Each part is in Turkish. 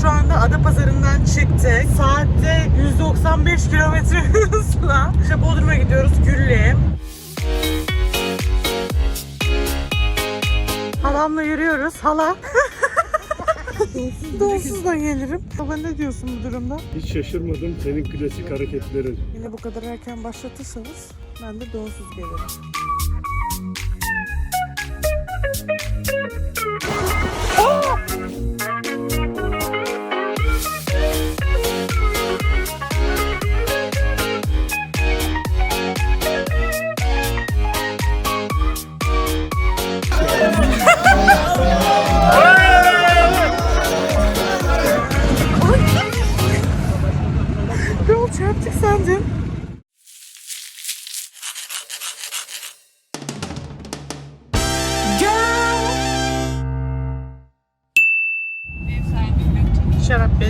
şu anda Adapazarı'ndan çıktık. Saatte 195 kilometre hızla işte Bodrum'a gidiyoruz Güllü'ye. Halamla yürüyoruz. Hala. Donsuz da gelirim. Baba ne diyorsun bu durumda? Hiç şaşırmadım senin klasik hareketlerin. Yine bu kadar erken başlatırsanız ben de donsuz gelirim.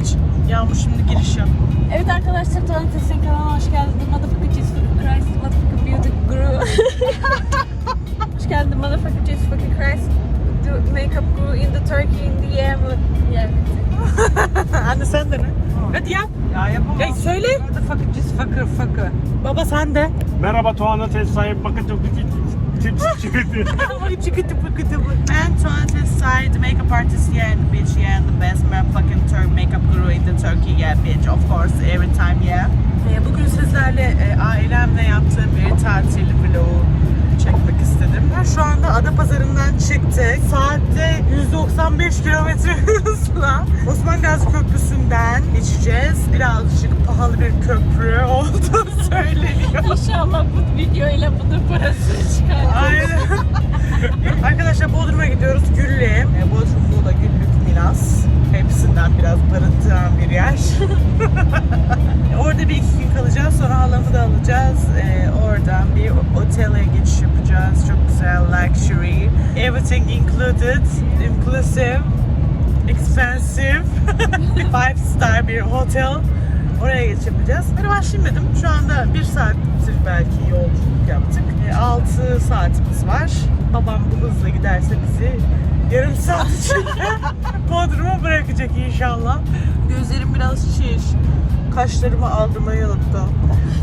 Bitch. Yağmur şimdi giriş yap. Evet arkadaşlar Tuvalet Sesin kanalına hoş geldiniz. Motherfucker Jesus fucking Christ, Motherfucker Beauty Guru. hoş geldin Motherfucker Jesus fucking Christ. The makeup guru in the Turkey in the yeah. Yeah. Anne sen de ne? Hadi yap. Ya yapamam. Ya söyle. Fakir cis fakir fakir. Baba sen de. Merhaba Tuana test sahibi bakın çok küçük pıkıtı pı. Ben Tuan Side, makeup artist yeah, and bitch yeah, and the best fucking Turk makeup guru in the Turkey yeah, bitch of course every time yeah. Ee, bugün sizlerle e, ailemle yaptığım bir tatil vlogu istedim. Ben şu anda Adapazarı'ndan çıktık. Saatte 195 kilometre hızla Osman Gazi Köprüsü'nden geçeceğiz. Birazcık pahalı bir köprü olduğu söyleniyor. İnşallah bu videoyla bunun parası çıkar. Aynen. Arkadaşlar Bodrum'a gidiyoruz. Güllü'ye. E, Bodrum, Muğla, Güllük, Milas. Hepsinden biraz barındıran bir yer. Orada bir iki gün kalacağız. Sonra halamı da alacağız. E, oradan bir otele geçiş yapacağız. Çok güzel, luxury. Everything included. Inclusive. Expensive. Five star bir hotel. Oraya geçiş yapacağız. Ben başlayamadım. Şu anda bir saattir belki yolculuk yaptık. 6 saatimiz var. Babam bu hızla giderse bizi yarım saat içinde Bodrum'a bırakacak inşallah. Gözlerim biraz şiş. Kaşlarımı aldırmayı unuttum.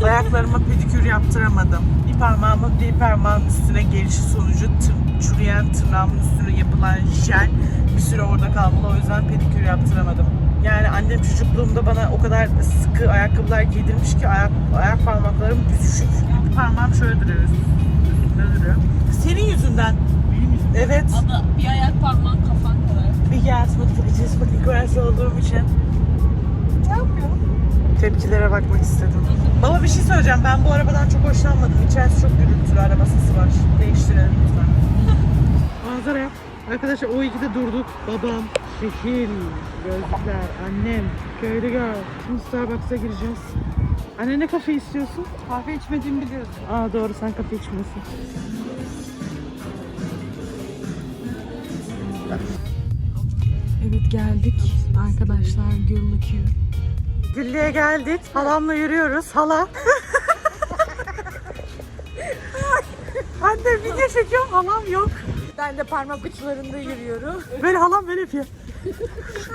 Ayaklarıma pedikür yaptıramadım. Bir parmağımın bir parmağın üstüne gelişi sonucu tır, çürüyen tırnağımın üstüne yapılan jel bir süre orada kalmalı. O yüzden pedikür yaptıramadım. Yani annem çocukluğumda bana o kadar sıkı ayakkabılar giydirmiş ki ayak, ayak parmaklarım büzüşük. Bir parmağım şöyle duruyor. Üstünde duruyor. Senin yüzünden. Evet. Ada bir ayak parmağın kafan kadar. Bir gas mutfakıcısı fakir olduğum için. Ne yapıyorum? Tepkilere bakmak istedim. Baba bir şey söyleyeceğim. Ben bu arabadan çok hoşlanmadım. İçerisi çok gürültülü. Araba sesi var. Değiştirelim lütfen. Manzara yap. Arkadaşlar o ikide durduk. Babam, şekil, gözlükler, annem, köylü girl. Şimdi Starbucks'a gireceğiz. Anne ne kafe istiyorsun? Kahve içmediğimi biliyorsun. Aa doğru sen kafe içmiyorsun. Evet geldik arkadaşlar Güllük Güllü'ye geldik. Halamla yürüyoruz. Hala. Anne video çekiyorum. Halam yok. Ben de parmak uçlarında yürüyorum. Böyle halam böyle yapıyor.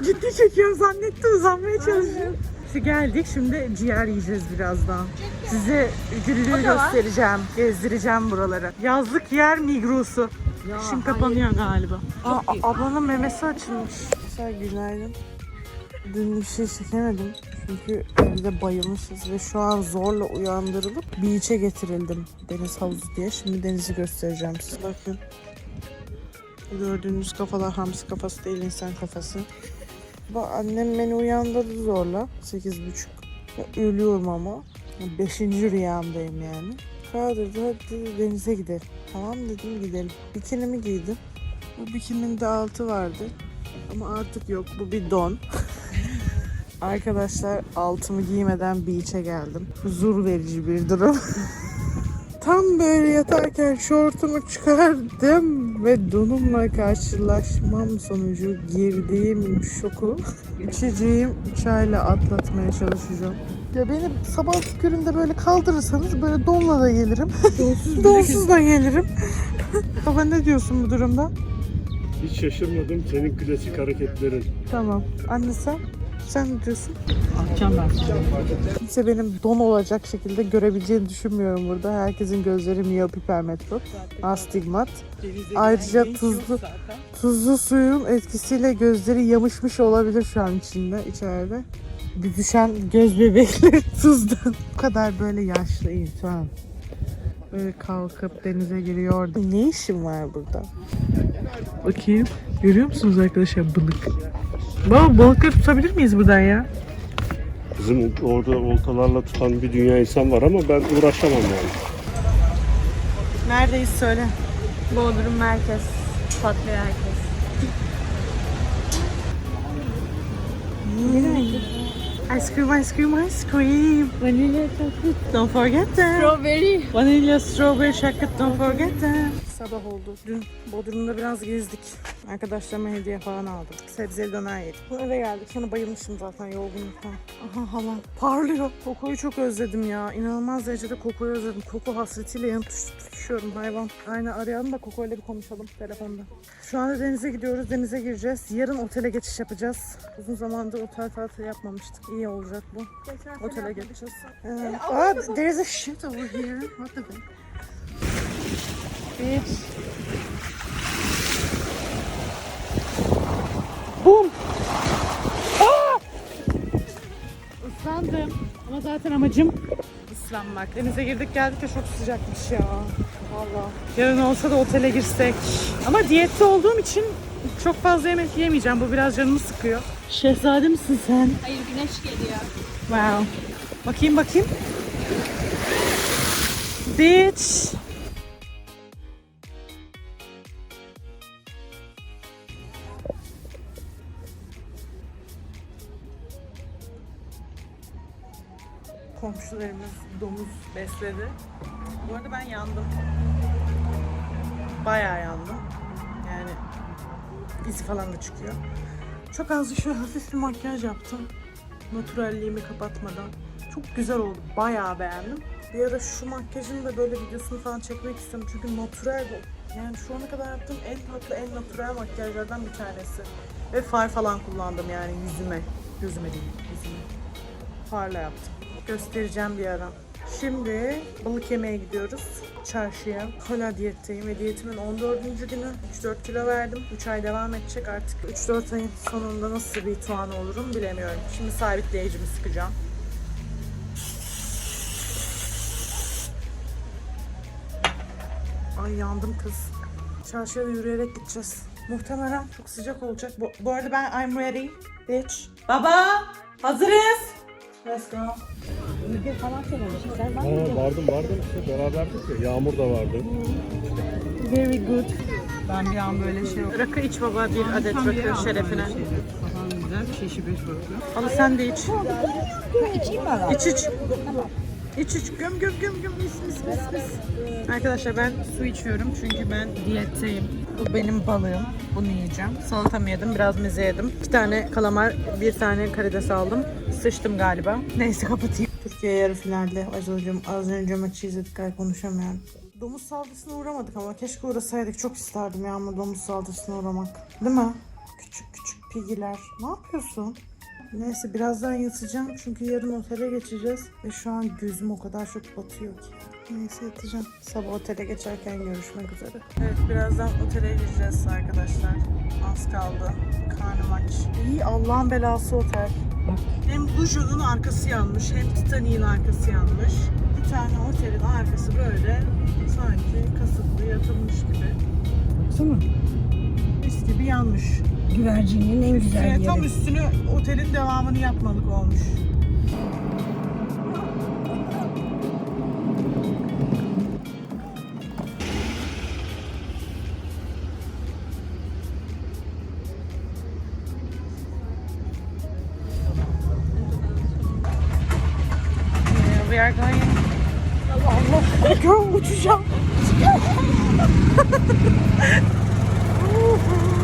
Ciddi çekiyorum zannetti uzanmaya çalışıyor. İşte geldik şimdi ciğer yiyeceğiz birazdan. Size Güllü'yü göstereceğim. Gezdireceğim buraları. Yazlık yer Migros'u. Şimdi kapanıyor galiba. Aa, a- ablanın memesi açılmış. Güzel günaydın. Dün bir şey çekemedim. Çünkü evde bayılmışız ve şu an zorla uyandırılıp beach'e getirildim. Deniz havuzu diye. Şimdi denizi göstereceğim size. Bakın. Gördüğünüz kafalar hamsi kafası değil insan kafası. Bak annem beni uyandırdı zorla. Sekiz buçuk. Ya Ölüyorum ama. Beşinci rüyamdayım yani. Kaldırdı hadi denize gidelim. Tamam dedim gidelim. Bikinimi giydim. Bu bikininin de altı vardı. Ama artık yok. Bu bir don. Arkadaşlar altımı giymeden beach'e geldim. Huzur verici bir durum. Tam böyle yatarken şortumu çıkardım ve donumla karşılaşmam sonucu girdiğim şoku içeceğim çayla atlatmaya çalışacağım. Ya beni sabah köründe böyle kaldırırsanız böyle donla da gelirim. Donsuz, da gelirim. Baba ne diyorsun bu durumda? Hiç şaşırmadım senin klasik hareketlerin. Tamam. Anne sen? Sen ne diyorsun? Akşam ben. Kimse benim don olacak şekilde görebileceğini düşünmüyorum burada. Herkesin gözleri miyopi permetrop, astigmat. Ayrıca tuzlu tuzlu suyun etkisiyle gözleri yamışmış olabilir şu an içinde, içeride. Bir düşen göz bebekleri tuzdan. Bu kadar böyle yaşlı insan. Böyle kalkıp denize giriyor. Ne işin var burada? Bakayım. Görüyor musunuz arkadaşlar balık? Baba balıkları tutabilir miyiz buradan ya? Bizim orada oltalarla tutan bir dünya insan var ama ben uğraşamam yani. Neredeyiz söyle. Bodrum merkez. Patlıyor herkes. Ice cream, ice cream, ice cream. Vanilya chocolate. Don't forget them. Strawberry. Vanilya, strawberry, chocolate, don't forget them. Sabah oldu. Dün Bodrum'da biraz gezdik. Arkadaşlarıma hediye falan aldım. Sebzeli döner yedik. Sonra eve geldik. Sonra bayılmışım zaten yorgunluktan. Aha hava parlıyor. Kokoyu çok özledim ya. İnanılmaz derecede kokoyu özledim. Koko hasretiyle yanıp tuş- tutuşuyorum hayvan. Aynen arayalım da Koko ile bir konuşalım telefonda. Şu anda denize gidiyoruz. Denize gireceğiz. Yarın otele geçiş yapacağız. Uzun zamandır otel tatili yapmamıştık. İyi olacak bu. Otele geçeceğiz. Ee, aa, there is a shit over here. What the fuck? Bitch. Boom. Aa! Islandım. Ama zaten amacım ıslanmak. Denize girdik geldik de çok sıcakmış ya. Valla. Yarın olsa da otele girsek. Ama diyette olduğum için çok fazla yemek yemeyeceğim. Bu biraz canımı sıkıyor. Şehzade misin sen? Hayır güneş geliyor. Wow. Bakayım bakayım. Bitch. Komşularımız domuz besledi. Bu arada ben yandım. Bayağı yandım. Yani izi falan da çıkıyor. Çok az şöyle hafif bir makyaj yaptım naturalliğimi kapatmadan. Çok güzel oldu. Bayağı beğendim. Bir ara şu makyajın da böyle videosunu falan çekmek istiyorum. Çünkü natural bu. Yani şu ana kadar yaptığım en tatlı, en natural makyajlardan bir tanesi. Ve far falan kullandım yani yüzüme. Gözüme değil, yüzüme. Farla yaptım. Göstereceğim bir ara. Şimdi balık yemeye gidiyoruz çarşıya. Hala diyetteyim ve diyetimin 14. günü. 3-4 kilo verdim. 3 ay devam edecek artık. 3-4 ayın sonunda nasıl bir tuğan olurum bilemiyorum. Şimdi sabitleyicimi sıkacağım. Ay yandım kız. Çarşıya da yürüyerek gideceğiz. Muhtemelen çok sıcak olacak. Bu, bu arada ben I'm ready. Bitch. Baba! Hazırız. Let's go. Ha, vardım vardım işte beraberdik ya. Yağmur da vardı. Very good. Ben bir an böyle şey oldu. Rakı iç baba bir adet rakı şerefine. Kafam güzel. Şişi beş bakıyor. Al sen de iç. İçeyim mi İç iç. İç iç göm göm göm göm mis mis mis mis. Arkadaşlar ben su içiyorum çünkü ben diyetteyim. Bu benim balığım. Bunu yiyeceğim. Salatamı yedim. Biraz meze yedim. İki tane kalamar, bir tane karides aldım. Sıçtım galiba. Neyse kapatayım. Türkiye yarı finalde. Az önce, az önce maçı izledik. Ay konuşamıyorum. Domuz saldırısına uğramadık ama keşke uğrasaydık. Çok isterdim ya ama domuz saldırısına uğramak. Değil mi? Küçük küçük pigiler. Ne yapıyorsun? Neyse birazdan yatacağım çünkü yarın otele geçeceğiz ve şu an gözüm o kadar çok batıyor ki. Neyse yatacağım. Sabah otele geçerken görüşmek üzere. Evet birazdan otele gireceğiz arkadaşlar. Az kaldı. Karnım aç. İyi Allah'ın belası otel. Hem Bujo'nun arkası yanmış hem Titanic'in arkası yanmış. Bir tane otelin arkası böyle sanki kasıtlı yatılmış gibi. Baksana. Mis gibi yanmış. Güvercinin en Üstüne, tam üstünü otelin devamını yapmalık olmuş. We are going. Allah Allah. Girl uçacağım.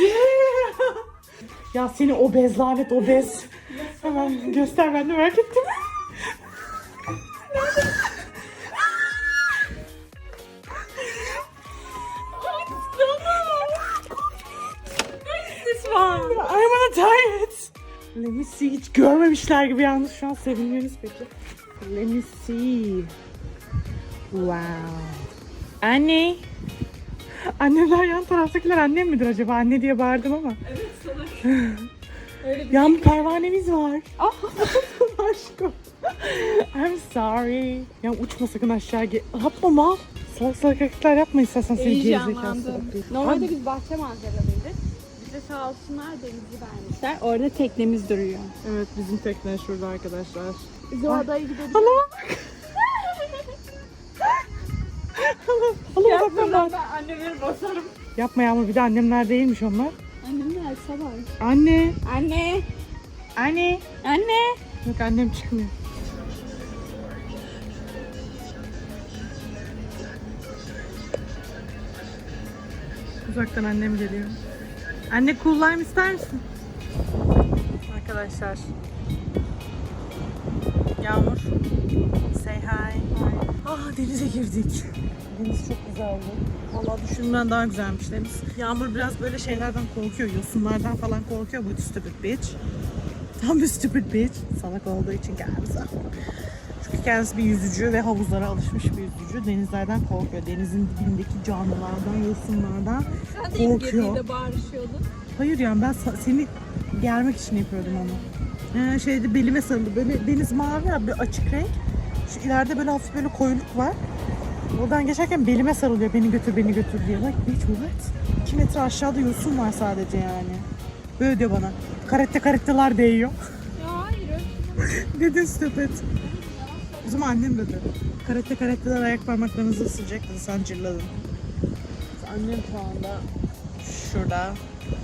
Ya seni obez lanet obez. Hemen göster ben de merak ettim. I'm on a diet. Let me see. Hiç görmemişler gibi yalnız şu an seviniyoruz peki. Let me see. Wow. Anne. Anneler yan taraftakiler annem midir acaba? Anne diye bağırdım ama. Öyle bir Yan bir pervanemiz var. Ah aşkım. I'm sorry. Ya uçma sakın aşağı gel. Yapma mal. Salak salak hareketler yapma istersen seni gerizekalı heyecanlandım. Normalde biz bahçe manzaralıydık. Bize sağ olsunlar denizi vermişler. Orada teknemiz duruyor. Evet bizim tekne şurada arkadaşlar. Biz o adaya gidelim. Allah'a bak. Allah'a bak ben bak. anneleri basarım. Yapma Yağmur bir de annemler değilmiş onlar. Annemler sabah. Anne. Anne. Anne. Anne. Yok annem çıkmıyor. Uzaktan annem geliyor. Anne cool lime ister misin? Arkadaşlar. Yağmur. Say hi. Ah denize girdik. Deniz çok güzeldi. Valla düşündüğümden daha güzelmiş deniz. Yağmur biraz böyle şeylerden korkuyor. Yosunlardan falan korkuyor. Bu stupid bitch. Tam bir stupid bitch. Salak olduğu için kendisi. Çünkü kendisi bir yüzücü ve havuzlara alışmış bir yüzücü. Denizlerden korkuyor. Denizin dibindeki canlılardan, yosunlardan Sen de ilk korkuyor. girdiğinde bağırışıyordun. Hayır yani ben sa- seni germek için yapıyordum onu. Ee, şeyde belime sarıldı. Böyle deniz mavi ya bir açık renk. Şu ileride böyle hafif böyle koyuluk var. Oradan geçerken belime sarılıyor beni götür beni götür diye. Like bitch what? 2 metre aşağıda yosun var sadece yani. Böyle diyor bana. Karette karetteler değiyor. Ya hayır öyle. Dedi stupid. O zaman annem dedi. Karette karetteler ayak parmaklarınızı ısıracak dedi. Sen cırladın. Annem şu anda şurada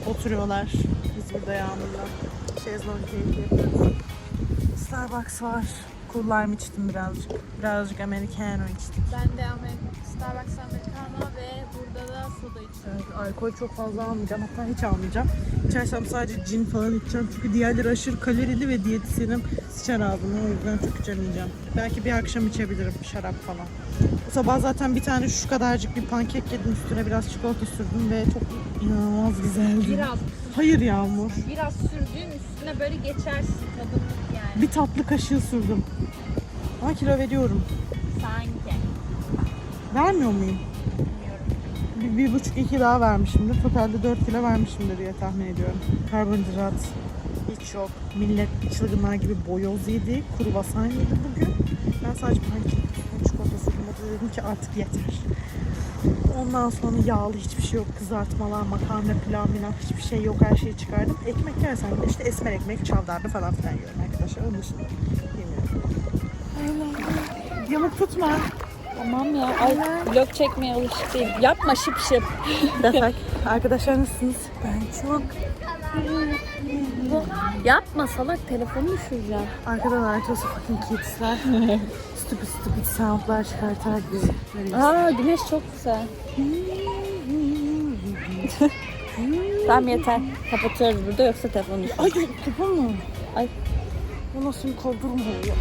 oturuyorlar. Biz burada yağmurla şezlong keyfi yapıyoruz. Starbucks var. Cool lime içtim birazcık. Birazcık americano içtim. Ben de Amerik Starbucks Americano ve burada da soda içiyorum. Evet, alkol çok fazla almayacağım. Hatta hiç almayacağım. İçersem sadece cin falan içeceğim. Çünkü diğerleri aşırı kalorili ve diyetisyenim sıçar ağzıma. O yüzden çok içemeyeceğim. Belki bir akşam içebilirim şarap falan. Bu sabah zaten bir tane şu kadarcık bir pankek yedim. Üstüne biraz çikolata sürdüm ve çok inanılmaz güzeldi. Biraz, Hayır Yağmur. biraz sürdüğün üstüne böyle geçersin tadımlık yani. Bir tatlı kaşığı sürdüm. Ama kilo veriyorum. Sanki. Vermiyor muyum? Bir, bir buçuk iki daha vermişimdir. Totalde 4 kilo vermişimdir diye tahmin ediyorum. Karbonhidrat hiç yok. Millet çılgınlar gibi boyoz yedi. Kruvasan yedi bugün. Ben sadece pankek üstüne çikolata sürdüm. O da dedim ki artık yeter. Ondan sonra yağlı hiçbir şey yok. Kızartmalar, makarna, pilav, milav hiçbir şey yok. Her şeyi çıkardım. Ekmek yersen de işte esmer ekmek, çavdarlı falan filan yiyorum arkadaşlar. Onun dışında. Yamuk tutma. Tamam ya. Ay, vlog çekmeye alışık değilim. Yapma şıp şıp. Defak. Arkadaşlar nasılsınız? Ben çok Yapma salak telefonu düşüreceğim. Arkadan Artos fucking kidsler. stupid stupid soundlar çıkartarak bizi böyle Aa güneş çok güzel. tamam yeter. Kapatıyoruz burada yoksa telefonu düşür. Ay telefon mu? Ay. Bu nasıl bir kaldırma ya?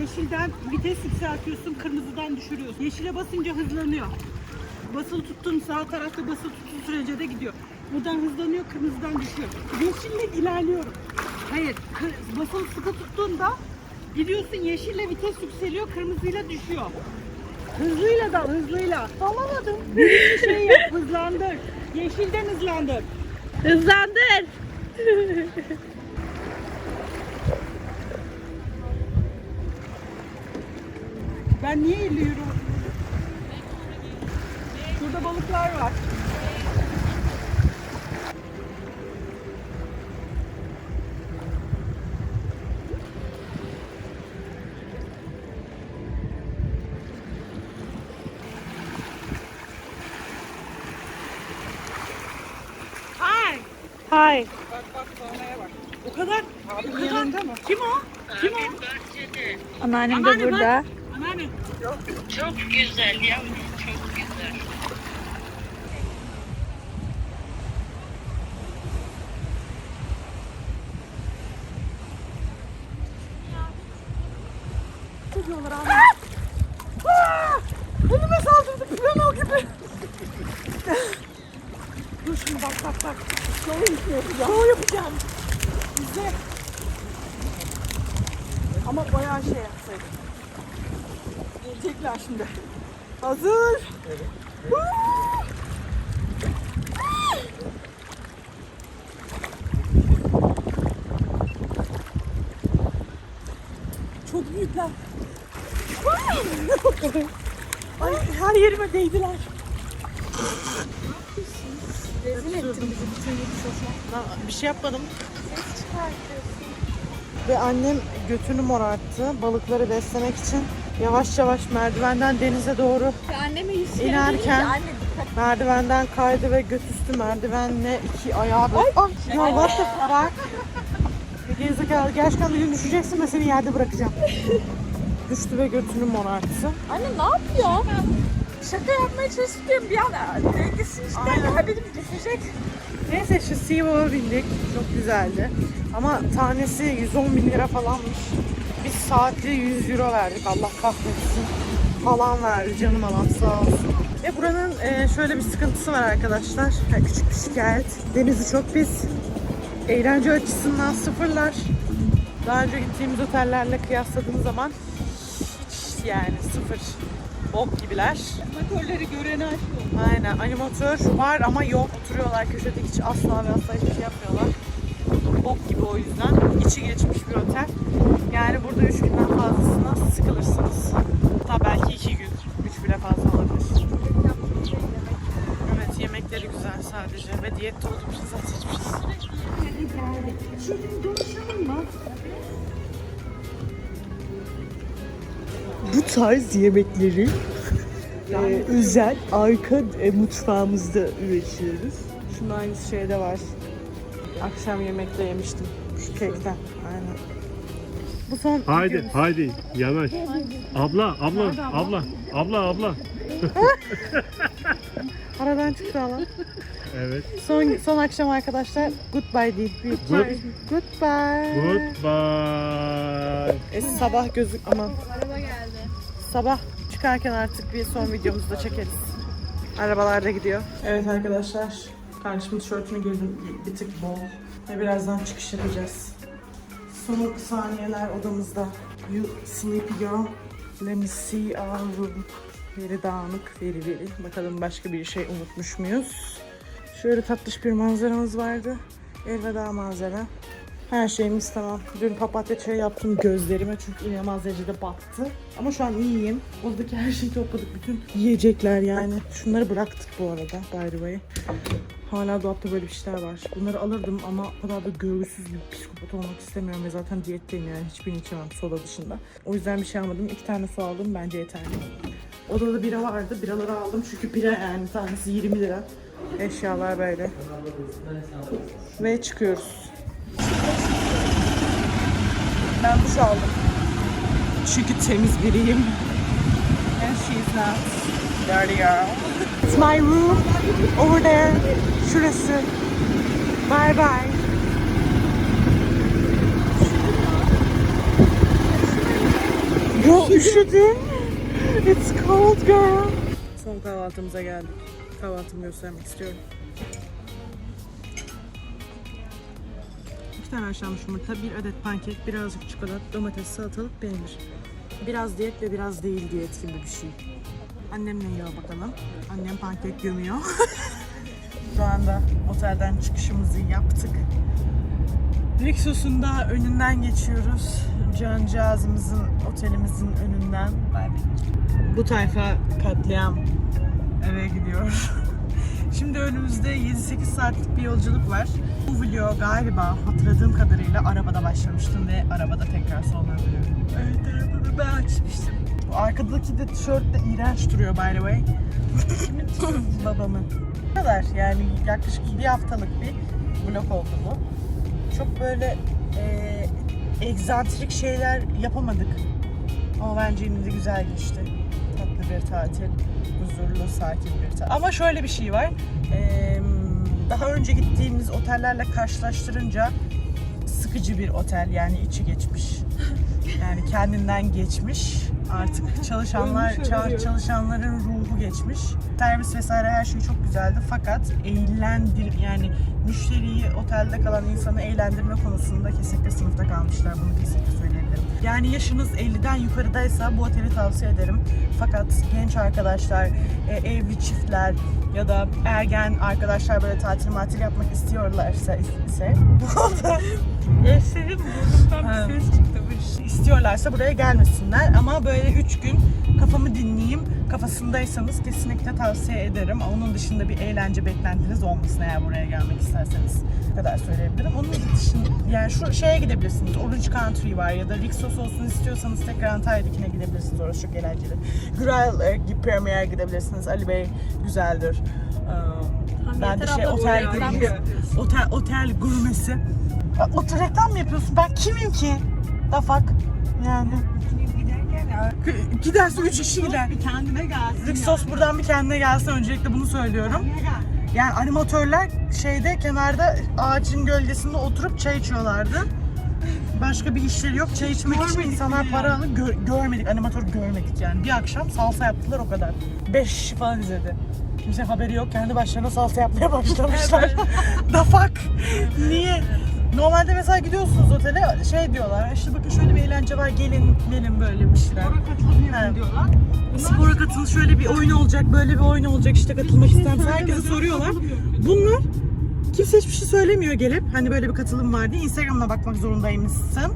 Yeşilden vites yükseltiyorsun, kırmızıdan düşürüyorsun. Yeşile basınca hızlanıyor. Basılı tuttun sağ tarafta basılı tuttuğun sürece de gidiyor. Buradan hızlanıyor, kırmızıdan düşüyor. Yeşille ilerliyorum. Hayır, basılı sıkı tuttuğunda Gidiyorsun yeşille vites yükseliyor, kırmızıyla düşüyor. Hızlıyla da hızlıyla. Alamadım. Bir şey yap hızlandır. Yeşilden hızlandır. Hızlandır. Ben niye eğiliyorum? Şurada balıklar var. Hi. Bak bak kornaya bak. O kadar. Abinin yanında mı? Kim o? Kim o? Anneannem de burada. Anneanne. Çok güzel yavrum, çok güzel. Önüme saldırdı. Piyano gibi. Dur şimdi bak bak bak. Şov yapacağım. Şov yapacağım. Bize. Ama bayağı şey yapsaydık. Gelecekler şimdi. Hazır. Woo! Çok büyükler. Ay her yerime değdiler. Rezil ettin bizi bütün yedi Bir şey yapmadım. Ve annem götünü morarttı balıkları beslemek için. Yavaş yavaş merdivenden denize doğru Ve anneme yüz kere İnerken- anne dikkat merdivenden kaydı ve göt üstü merdivenle iki ayağı böyle. Ay, ya what the fuck? Gerizekalı gerçekten bir gün düşeceksin ve seni yerde bırakacağım. Düştü ve götünü morarttı. Anne ne yapıyor? Şaka yapmaya çalışıyorum bir an dengesini işte Aynen. ya benim düşecek. Neyse şu Seawall'a bindik. Çok güzeldi. Ama tanesi 110 bin lira falanmış. Biz saatli 100 euro verdik. Allah kahretsin. Falan verdi canım alan sağ olsun. Ve buranın e, şöyle bir sıkıntısı var arkadaşlar. Ha, küçük bir şikayet. Denizi çok pis. Eğlence açısından sıfırlar. Daha önce gittiğimiz otellerle kıyasladığım zaman hiç yani sıfır. Bok gibiler. Motorları görene aşk Aynen animatör var ama yok. Oturuyorlar köşede hiç asla ve asla hiçbir şey yapmıyorlar. Bok gibi o yüzden. İçi geçmiş bir otel. Yani burada 3 günden fazlasına sıkılırsınız. Hatta belki 2 gün. 3 bile fazla olabilir. Evet yemekleri güzel sadece ve diyette olduğum için Şimdi konuşalım mı? bu tarz yemekleri e, özel arka e, mutfağımızda üretiyoruz. Şunun aynısı şeyde var. Akşam yemekte yemiştim. Şu kekten. Aynen. Bu son Haydi videomuz. haydi yanaş. Abla abla abla abla abla. Aradan çıktı alan. Evet. Son son akşam arkadaşlar goodbye değil. Bir Good. goodbye. Goodbye. E, sabah gözük aman. Sabah çıkarken artık bir son videomuzu da çekeriz. Arabalar da gidiyor. Evet arkadaşlar. Kardeşimin tişörtünü girdim. Bir tık bol. Ve birazdan çıkış yapacağız. Son saniyeler odamızda. You sleepy girl. Let me see our room. Veri dağınık, veri veri. Bakalım başka bir şey unutmuş muyuz? Şöyle tatlış bir manzaramız vardı. Elveda manzara. Her şeyimiz tamam. Dün papatya çayı yaptım gözlerime çünkü inanılmaz derecede battı. Ama şu an iyiyim. Buradaki her şeyi topladık. Bütün yiyecekler yani. Şunları bıraktık bu arada by the way. Hala dolapta böyle bir şeyler var. Bunları alırdım ama o kadar da görgüsüz bir psikopat olmak istemiyorum ve zaten diyetteyim yani hiçbirini içemem soda dışında. O yüzden bir şey almadım. İki tane su aldım bence yeterli. Odada bira vardı. Biraları aldım çünkü bira yani tanesi 20 lira. Eşyalar böyle. Ve çıkıyoruz. Ben duş aldım. Çünkü temiz biriyim. And she's not. Dirty girl. It's my room. Over there. Şurası. Bye bye. Girl üşüdüm. It's cold girl. Son kahvaltımıza geldik. Kahvaltımı göstermek istiyorum. İki iki tane haşlanmış yumurta, bir adet pankek, birazcık çikolata, domates, salatalık, peynir. Biraz diyet ve biraz değil diyet gibi bir şey. Annem ne yiyor bakalım. Annem pankek gömüyor. Şu anda otelden çıkışımızı yaptık. Rixos'un da önünden geçiyoruz. Cancağızımızın, otelimizin önünden. Bu tayfa katliam eve gidiyor. Şimdi önümüzde 7-8 saatlik bir yolculuk var. Bu video galiba hatırladığım kadarıyla arabada başlamıştım ve arabada tekrar sonlandırıyorum. Evet arabada ben açmıştım. Bu arkadaki de tişört de iğrenç duruyor by the way. Babamın. Bu kadar yani yaklaşık bir haftalık bir vlog oldu bu. Çok böyle e, egzantrik şeyler yapamadık. Ama bence yine de güzel geçti. Tatlı bir tatil. Huzurlu, sakin bir tatil. Ama şöyle bir şey var. Ee, daha önce gittiğimiz otellerle karşılaştırınca sıkıcı bir otel. Yani içi geçmiş. Yani kendinden geçmiş. Artık çalışanlar ça- çalışanların ruhu geçmiş. Servis vesaire her şey çok güzeldi. Fakat eğlendir yani müşteriyi otelde kalan insanı eğlendirme konusunda kesinlikle sınıfta kalmışlar. Bunu kesinlikle söyleyebilirim. Yani yaşınız 50'den yukarıdaysa bu oteli tavsiye ederim. Fakat genç arkadaşlar, e, evli çiftler ya da ergen arkadaşlar böyle tatil matil yapmak istiyorlarsa ise bu otel Senin burnundan Ha. bir ses çıktı. istiyorlarsa buraya gelmesinler. Ama böyle 3 gün kafamı dinleyeyim kafasındaysanız kesinlikle tavsiye ederim. Onun dışında bir eğlence beklentiniz olmasın eğer buraya gelmek isterseniz. Bu kadar söyleyebilirim. Onun dışında yani şu şeye gidebilirsiniz. Orange Country var ya da Rixos olsun istiyorsanız tekrar Antalya'dakine gidebilirsiniz. Orası çok eğlenceli. Güral e, Premier gidebilirsiniz. Ali Bey güzeldir. Ee, ben de şey otel otel otel gurmesi. Otel reklam mı yapıyorsun? Ben kimim ki? Da fuck. Yani. G- Giderse 3 kişi gider. Bir kendine gelsin. Rixos buradan bir kendine gelsin. Öncelikle bunu söylüyorum. Yani animatörler şeyde kenarda ağacın gölgesinde oturup çay içiyorlardı. Başka bir işleri yok. Çay içmek için insanlar para alıp gö- görmedik. Animatör görmedik yani. Bir akşam salsa yaptılar o kadar. 5 kişi falan izledi. Kimse haberi yok. Kendi başlarına salsa yapmaya başlamışlar. The fuck? Niye? Normalde mesela gidiyorsunuz otele şey diyorlar işte bakın şöyle bir eğlence var gelin gelin böyle bir şeyler. Evet. diyorlar. Spora katıl şöyle bir oyun olacak böyle bir oyun olacak işte katılmak ister misin? Herkese soruyorlar. Bunlar kimse hiçbir şey söylemiyor gelip hani böyle bir katılım var diye Instagram'ına bakmak zorundaymışsın.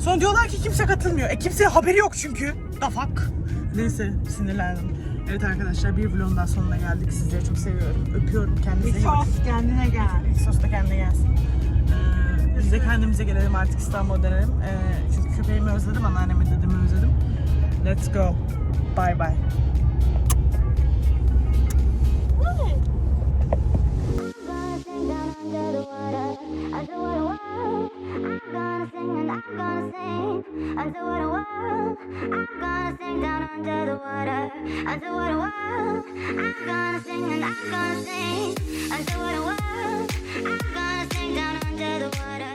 Sonra diyorlar ki kimse katılmıyor. E kimseye haberi yok çünkü. Da fuck. Neyse sinirlendim. Evet arkadaşlar bir vlogun daha sonuna geldik. Sizleri çok seviyorum. Öpüyorum. Kendinize iyi bakın. Sos kendine gel. Sos da kendine gelsin. Ee, biz de kendimize gelelim artık İstanbul'a dönelim. Ee, çünkü köpeğimi özledim, anneannemi dedemi özledim. Let's go. Bye bye. Gonna sing and I'm gonna sing. Under what a world. I'm gonna sing down under the water. Under what a world. I'm gonna sing and I'm gonna sing. Under what a world. I'm gonna sing down under the water.